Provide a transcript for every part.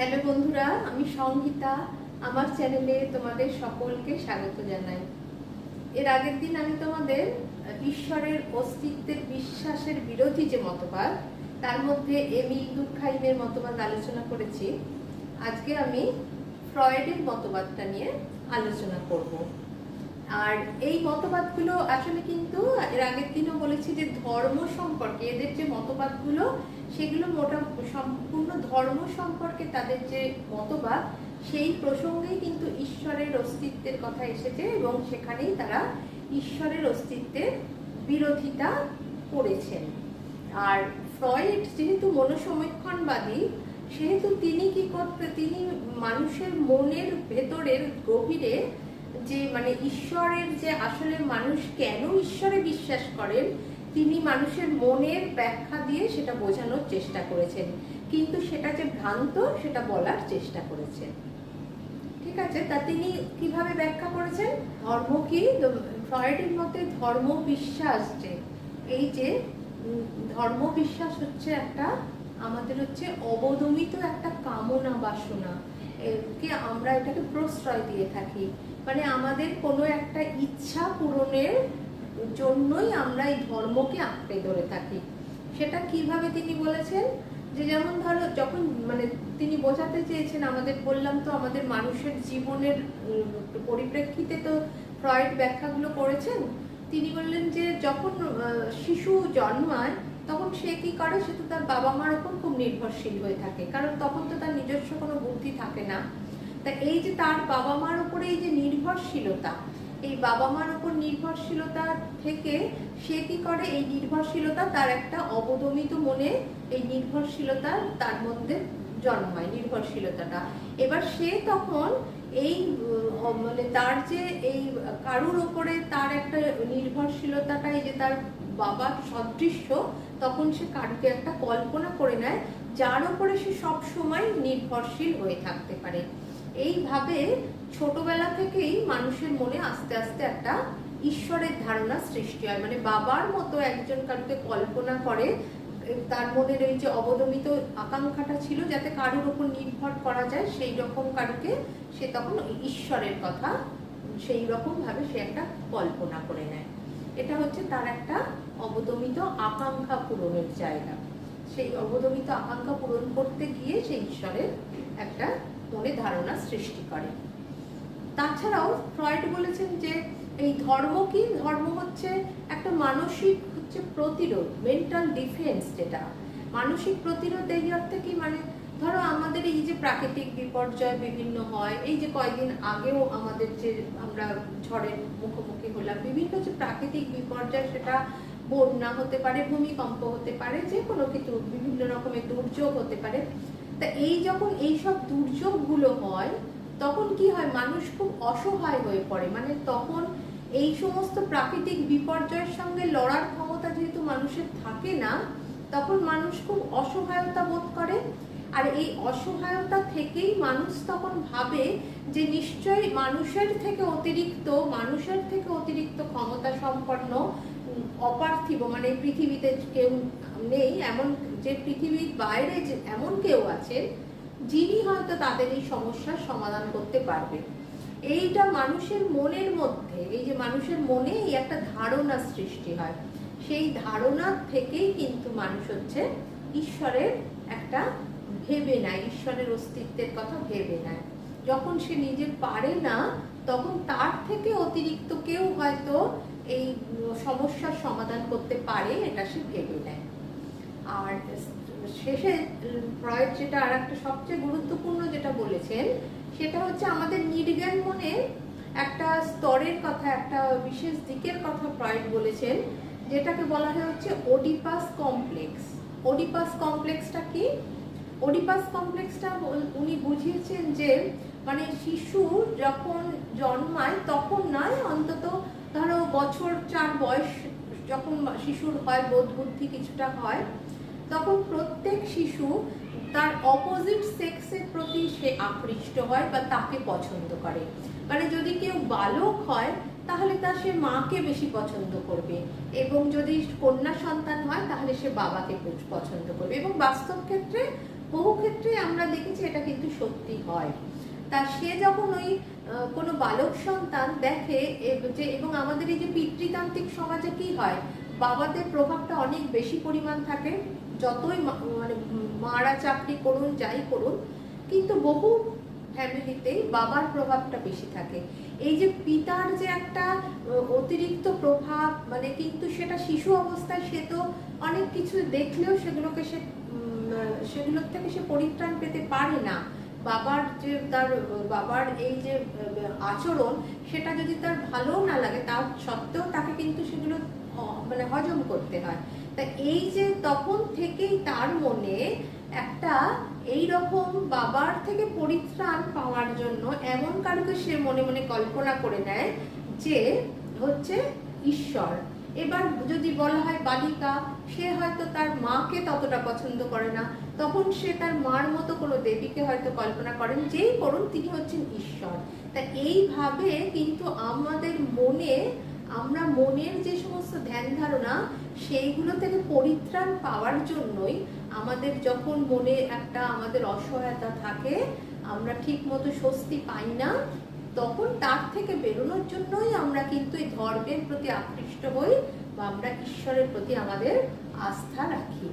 Hello বন্ধুরা, আমি সংহিতা, আমার চ্যানেলে তোমাদের সকলকে স্বাগত জানাই। এর আগের দিন আমি তোমাদের ঈশ্বরের অস্তিত্বের বিশ্বাসের বিরোধী যে মতবাদ, তার মধ্যে এমিল খাইমের মতবাদ আলোচনা করেছি। আজকে আমি ফ্রয়েডের মতবাদটা নিয়ে আলোচনা করব। আর এই মতবাদগুলো আসলে কিন্তু এর আগের দিনও বলেছি যে ধর্ম সম্পর্কে, এদের যে মতবাদগুলো, সেগুলো মোটা সম্পূর্ণ ধর্ম সম্পর্কে তাদের যে মতবাদ, সেই প্রসঙ্গেই কিন্তু ঈশ্বরের অস্তিত্বের কথা এসেছে এবং সেখানেই তারা ঈশ্বরের অস্তিত্বের বিরোধিতা করেছেন। আর ফ্রয়েড যেহেতু মনোসমীক্ষণবাদী সেহেতু তিনি কি করতে, তিনি মানুষের মনের ভেতরের গভীরে যে মানে ঈশ্বরের যে আসলে মানুষ কেন ঈশ্বরে বিশ্বাস করেন, তিনি মানুষের মনের ব্যাখ্যা দিয়ে সেটা বোঝানোর চেষ্টা করেছেন। কিন্তু সেটা যে ভ্রান্ত, সেটা বলার চেষ্টা করেছেন। ঠিক আছে? তা তিনি কীভাবে ব্যাখ্যা করেছেন? ধর্ম কি? ফ্রয়েডের মতে ধর্ম বিশ্বাস যে, এই যে ধর্ম বিশ্বাস হচ্ছে একটা, আমাদের হচ্ছে অবদমিত একটা কামনা বাসনা। কে আমরা এটাকে প্রশ্রয় দিয়ে থাকি। মানে আমাদের কোনো একটা ইচ্ছা পূরণের জন্যই আমরা এই ধর্মকে আঁকড়ে ধরে থাকি। সেটা কীভাবে তিনি বলেছেন? যে যেমন ধরো, যখন মানে তিনি বোঝাতে চেয়েছেন, আমাদের বললাম তো, আমাদের মানুষের জীবনের পরিপ্রেক্ষিতে তো ফ্রয়েড ব্যাখ্যাগুলো করেছেন। তিনি বললেন যে যখন শিশু জন্মায় তখন সে কি করে? সে তো তার বাবা মার ওপর খুব নির্ভরশীল হয়ে থাকে। কারণ তখন তো তার নিজস্ব কোনো বুদ্ধি থাকে না। তা এই যে তার বাবা মার উপরে এই যে নির্ভরশীলতা, এই বাবা মার উপর নির্ভরশীলতা থেকে সে কি করে? এই নির্ভরশীলতা তার একটা অবদমিত মনে এই নির্ভরশীলতা তার মধ্যে জন্মায়, নির্ভরশীলতাটা। এবার সে তখন এই মানে তার যে এই কারুর ওপরে তার একটা নির্ভরশীলতাটাই যে তার বাবার সদৃশ্য, তখন সে কারুকে একটা কল্পনা করে নেয়, যার উপরে সে সব সময় নির্ভরশীল হয়ে থাকতে পারে। এইভাবে ছোটবেলা থেকেই মানুষের মনে আস্তে আস্তে একটা ঈশ্বরের ধারণা সৃষ্টি হয়। মানে বাবার মতো একজন কারুকে কল্পনা করে তার মনের এই যে অবদমিত আকাঙ্ক্ষাটা ছিল যাতে কারুর উপর নির্ভর করা যায়, সেই রকম কারুকে সে তখন ঈশ্বরের কথা, সেই রকম ভাবে সে একটা কল্পনা করে নেয়। এটা হচ্ছে তার একটা অবদমিত আকাঙ্ক্ষা পূরণের জায়গা। সেই অবদমিত আকাঙ্ক্ষা পূরণ করতে গিয়ে সেই ঈশ্বরের একটা মনে ধারণা সৃষ্টি করে। তাছাড়াও ফ্রয়েড বলেছেন যে এই ধর্ম কি? ধর্ম হচ্ছে একটা মানসিক হচ্ছে প্রতিরোধ মেন্টাল ডিফেন্স যেটা। মানসিক প্রতিরোধ এই অর্থে কি? মানে ধরো আমাদের এই যে প্রাকৃতিক বিপর্যয় বিভিন্ন হয়, এই যে কয়েকদিন আগেও আমাদের যে আমরা ঝড়ের মুখোমুখি হলাম, বিভিন্ন যে প্রাকৃতিক বিপর্যয় সেটা বন্যা হতে পারে, ভূমিকম্প হতে পারে যে কোনো কিছু, বিভিন্ন রকমের দুর্যোগ হতে পারে। তা এই যখন এই সব দুর্যোগগুলো হয়, তখন কি হয়? মানুষ খুব অসহায় হয়ে পড়ে। মানে তখন এই সমস্ত প্রাকৃতিক বিপর্যয়ের সঙ্গে লড়ার ক্ষমতা যেহেতু মানুষের থাকে না, তখন মানুষ খুব অসহায়তা বোধ করে। আর এই অসহায়তা থেকেই মানুষ তখন ভাবে যে নিশ্চয়ই মানুষের থেকে অতিরিক্ত, মানুষের থেকে অতিরিক্ত ক্ষমতা সম্পন্ন অপার্থিব মানে পৃথিবীতে কেউ নেই, এমন যে পৃথিবীর বাইরে যে এমন কেউ আছেন, যিনি হয়তো তাদের এই সমস্যার সমাধান করতে পারবে এইটা মানুষের মনের মধ্যে, এই যে মানুষের মনে এই একটা ধারণা সৃষ্টি হয়। সেই ধারণা থেকেই কিন্তু মানুষ হচ্ছে ঈশ্বরের একটা ভেবে নেয়, ঈশ্বরের অস্তিত্বের কথা ভেবে নেয়। যখন সে নিজে পারে না, তখন তার থেকে অতিরিক্ত কেউ হয়তো এই সমস্যার সমাধান করতে পারে এটা সে ভেবে নেয়। আর শেষে ফ্রয়েড যেটা আর একটা সবচেয়ে গুরুত্বপূর্ণ যেটা বলেছেন, সেটা হচ্ছে আমাদের নির্জ্ঞান মনে একটা স্তরের কথা, একটা বিশেষ দিকের কথা ফ্রয়েড বলেছেন, যেটাকে বলা হয় হচ্ছে ওডিপাস কমপ্লেক্স। ওডিপাস কমপ্লেক্সটা কি? ওডিপাস কমপ্লেক্সটা উনি বুঝিয়েছেন যে মানে শিশু যখন জন্মায় তখন বছর চার বয়স যখন শিশুর হয়, বোধ বুদ্ধি কিছুটা হয়, তখন প্রত্যেক শিশু তার অপোজিট সেক্সের প্রতি সে আকৃষ্ট হয় বা তাকে পছন্দ করে। মানে যদি কেউ বালক হয়, তাহলে তার সে মাকে বেশি পছন্দ করবে এবং যদি কন্যা সন্তান হয়, তাহলে সে বাবাকে পছন্দ করবে। এবং বাস্তব ক্ষেত্রে বহু ক্ষেত্রে আমরা দেখেছি এটা কিন্তু সত্যি হয়। তা সে যখন ওই কোনো বালক সন্তান দেখে যে, এবং আমাদের এই যে পিতৃতান্ত্রিক সমাজে কি হয়, বাবাদের প্রভাবটা অনেক বেশি পরিমাণ থাকে, যতই মানে মারা চাকরি করুন, যাই করুন, কিন্তু বহু ফ্যামিলিতে বাবার প্রভাবটা বেশি থাকে। এই যে পিতার যে একটা অতিরিক্ত প্রভাব মানে কিন্তু সেটা শিশু অবস্থায় সে তো অনেক কিছু দেখলেও সেগুলোকে সে সেগুলোর থেকে সে পরিত্রাণ পেতে পারে না। বাবার যে তার, বাবার এই যে, আচরণ, সেটা যদি তার ভালো না লাগে তার সত্ত্বেও তাকে কিন্তু সেগুলো মানে হজম করতে হয়। তা এই যে তখন থেকেই তার মনে একটা এই রকম বাবার থেকে পরিত্রাণ পাওয়ার জন্য এমন কারুকে সে মনে মনে কল্পনা করে নেয় যে হচ্ছে ঈশ্বর। এবার যদি বলা হয় বালিকা, সে হয়তো তার মাকে ততটা পছন্দ করে না। তখন সে তার মার মতো কোনো দেবীকে হয়তো কল্পনা করেন, যেই করুন তিনি হচ্ছেন ঈশ্বর। তা এইভাবে কিন্তু আমাদের মনে, আমরা মনের যে সমস্ত ধ্যান ধারণা, সেইগুলো থেকে পরিত্রাণ পাওয়ার জন্যই আমাদের যখন মনে একটা আমাদের অসহায়তা থাকে, আমরা ঠিক মতো স্বস্তি পাই না তখন তার থেকে বেরোনোর জন্যই আমরা কিন্তু এই ধর্মের প্রতি আকৃষ্ট হই বা আমরা ঈশ্বরের প্রতি আমাদের আস্থা রাখি।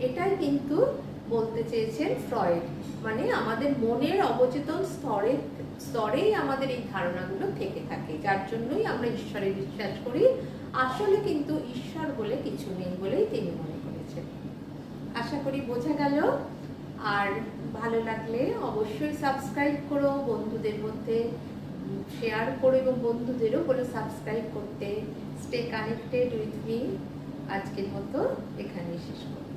এটাই কিন্তু বলতে চেয়েছেন ফ্রয়েড। মানে আমাদের মনের অবচেতন স্তরে, স্তরেই আমাদের এই ধারণাগুলো থেকে থাকে, যার জন্যই আমরা ঈশ্বরে বিশ্বাস করি। আসলে কিন্তু ঈশ্বর বলে কিছু নেই বলেই তিনি মনে করেছেন। আশা করি বোঝা গেল। আর ভালো লাগলে অবশ্যই সাবস্ক্রাইব করো বন্ধুদের মধ্যে। শেয়ার করো এবং বন্ধুদেরও বলে সাবস্ক্রাইব করতে। স্টে কানেক্টেড উইথ মি আজকের মতো এখানেই শেষ করব